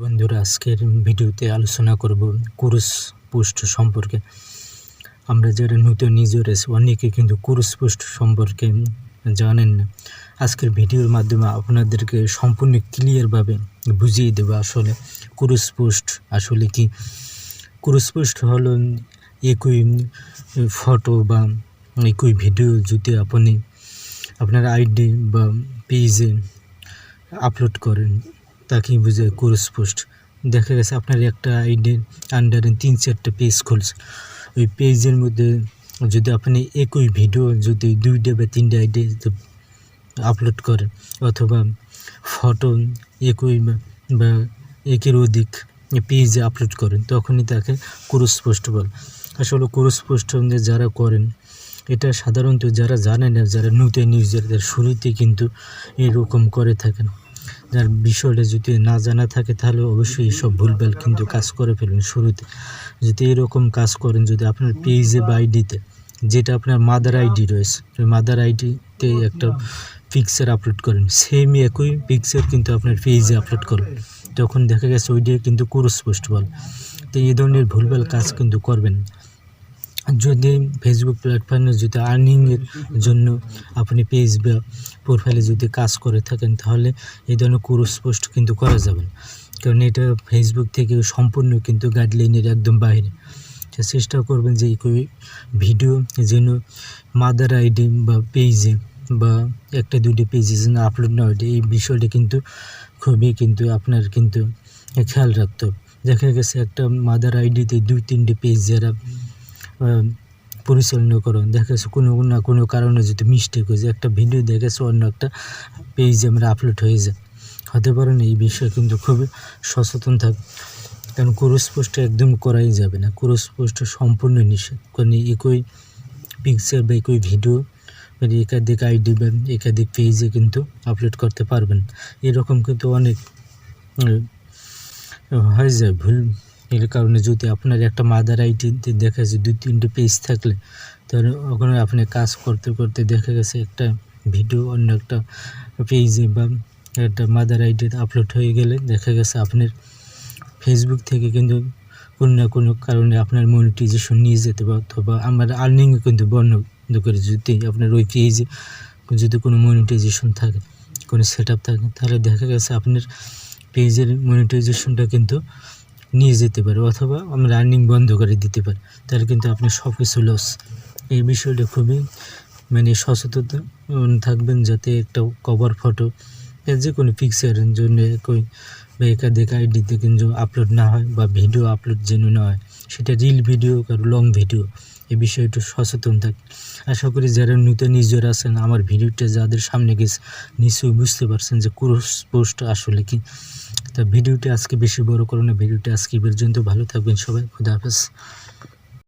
বন্ধুরা, আজকের ভিডিওতে আলোচনা করব কুরুস পোস্ট সম্পর্কে। আমরা যারা নতুন, নিজের অনেকে কিন্তু কুরুস পোস্ট সম্পর্কে জানেন না। আজকের ভিডিওর মাধ্যমে আপনাদেরকে সম্পূর্ণ ক্লিয়ারভাবে বুঝিয়ে দেবো আসলে কুরুস পোস্ট আসলে কি। কুরুস পোস্ট হলো একই ফটো বা একই ভিডিও যদি আপনি আপনার আইডি বা পেজে আপলোড করেন তাকেই বুঝে কোর্স পোস্ট দেখা গেছে আপনার একটা আইডির আন্ডারে তিন চারটা পেজ খুলছে। ওই পেজের মধ্যে যদি আপনি একই ভিডিও যদি দুইটা বা তিনটা আইডি আপলোড করেন, অথবা ফটো একই বা- একের অধিক পেজে আপলোড করেন, তখনই তাকে ক্রুশ পোস্ট বলে। আসলে ক্রুশ পোস্ট যারা করেন, এটা সাধারণত যারা জানে না, যারা নতুন ইউজারদের শুরুতে কিন্তু এরকম করে থাকেন। যার বিষয়টা যদি না জানা থাকে, তাহলে অবশ্যই এসব ভুলভাল কিন্তু কাজ করে ফেলবেন শুরুতে। যদি এরকম কাজ করেন, যদি আপনার পেজে বা আইডিতে যেটা আপনার মাদার আইডি রয়েছে, ওই মাদার আইডিতে একটা পিকচার আপলোড করেন সেম একই পিকচার কিন্তু আপনার পেজে আপলোড করেন। তখন দেখা গেছে ওইটাই কিন্তু ক্রুশ পোস্ট বল। তো এই ধরনের ভুলভাল কাজ কিন্তু করবেন। যদি ফেসবুক প্ল্যাটফর্মে যদি আর্নিংয়ের জন্য আপনি পেজ বা প্রোফাইলে যদি কাজ করে থাকেন, তাহলে এই ধরনের কোর্স পোস্ট কিন্তু করা যাবে না। কারণ এটা ফেসবুক থেকে সম্পূর্ণ কিন্তু গাইডলাইনের একদম বাইরে। চেষ্টা করবেন যে ভিডিও যেন মাদার আইডি বা পেজে বা একটা দুটি পেজে যেন আপলোড না হয় এই বিষয়টা কিন্তু খুবই কিন্তু আপনার কিন্তু খেয়াল রাখতে হবে। দেখা গেছে একটা মাদার আইডিতে দুই, তিনটে পেজ যারা পরিচালনা করো দেখা যাচ্ছে কোনো না কোনো কারণে যদি মিস্টেক হয়ে যায়, একটা ভিডিও দেখেছে অন্য একটা পেজে আমরা আপলোড হয়ে যায়। হতে পারে না, এই বিষয়ে কিন্তু খুবই সচেতন থাক। কারণ ক্রুশ পোস্ট একদম করাই যাবে না। ক্রুশ পোস্ট সম্পূর্ণ নিষেধ। কারণ একই পিকচার বা একই ভিডিও মানে একাধিক আইডি বা একাধিক পেজে কিন্তু আপলোড করতে পারবেন এরকম কিন্তু অনেক হয়ে যায় ভুল এর কারণে যদি আপনার একটা মাদার আইডিতে দেখা যাচ্ছে দুই, তিনটে পেজ থাকলে, তাহলে ওখানে আপনি কাজ করতে করতে দেখা গেছে একটা ভিডিও অন্য একটা পেজে বা একটা মাদার আইডিতে আপলোড হয়ে গেলে দেখা গেছে আপনার ফেসবুক থেকে কিন্তু কোনো না কোনো কারণে আপনার মনিটাইজেশন নিয়ে যেতে পারে, অথবা আমার আর্নিংও কিন্তু বন্ধ করে যদি আপনার ওই পেজে যদি কোনো মনিটাইজেশন থাকে, কোনো সেট থাকে, তাহলে দেখা গেছে আপনার পেজের মনিটাইজেশনটা কিন্তু নিয়ে যেতে পারে অথবা আমরা রানিং বন্ধ করে দিতে পারি, তাহলে কিন্তু আপনি সব কিছু লস এই বিষয়টা খুবই মানে সচেতন থাকবেন যাতে একটা কভার ফটো যে কোনো পিকচারের জন্য কই বা একাধিক আইডিতে কিন্তু আপলোড না হয় বা ভিডিও আপলোড যেন না হয়, সেটা রিল ভিডিও কারও লং ভিডিও এই বিষয়ে একটু সচেতন থাক। আশা করি যারা নতুন ইউজার আছেন, আমার ভিডিওটা যাদের সামনে গেছে, নিশ্চয়ই বুঝতে পারছেন যে ক্রস পোস্ট আসলে কি। তা ভিডিওটি আজকে বেশি বড় করো না। ভিডিওটি আজকে পর্যন্ত। ভালো থাকবেন সবাই। খুদা হাফেজ।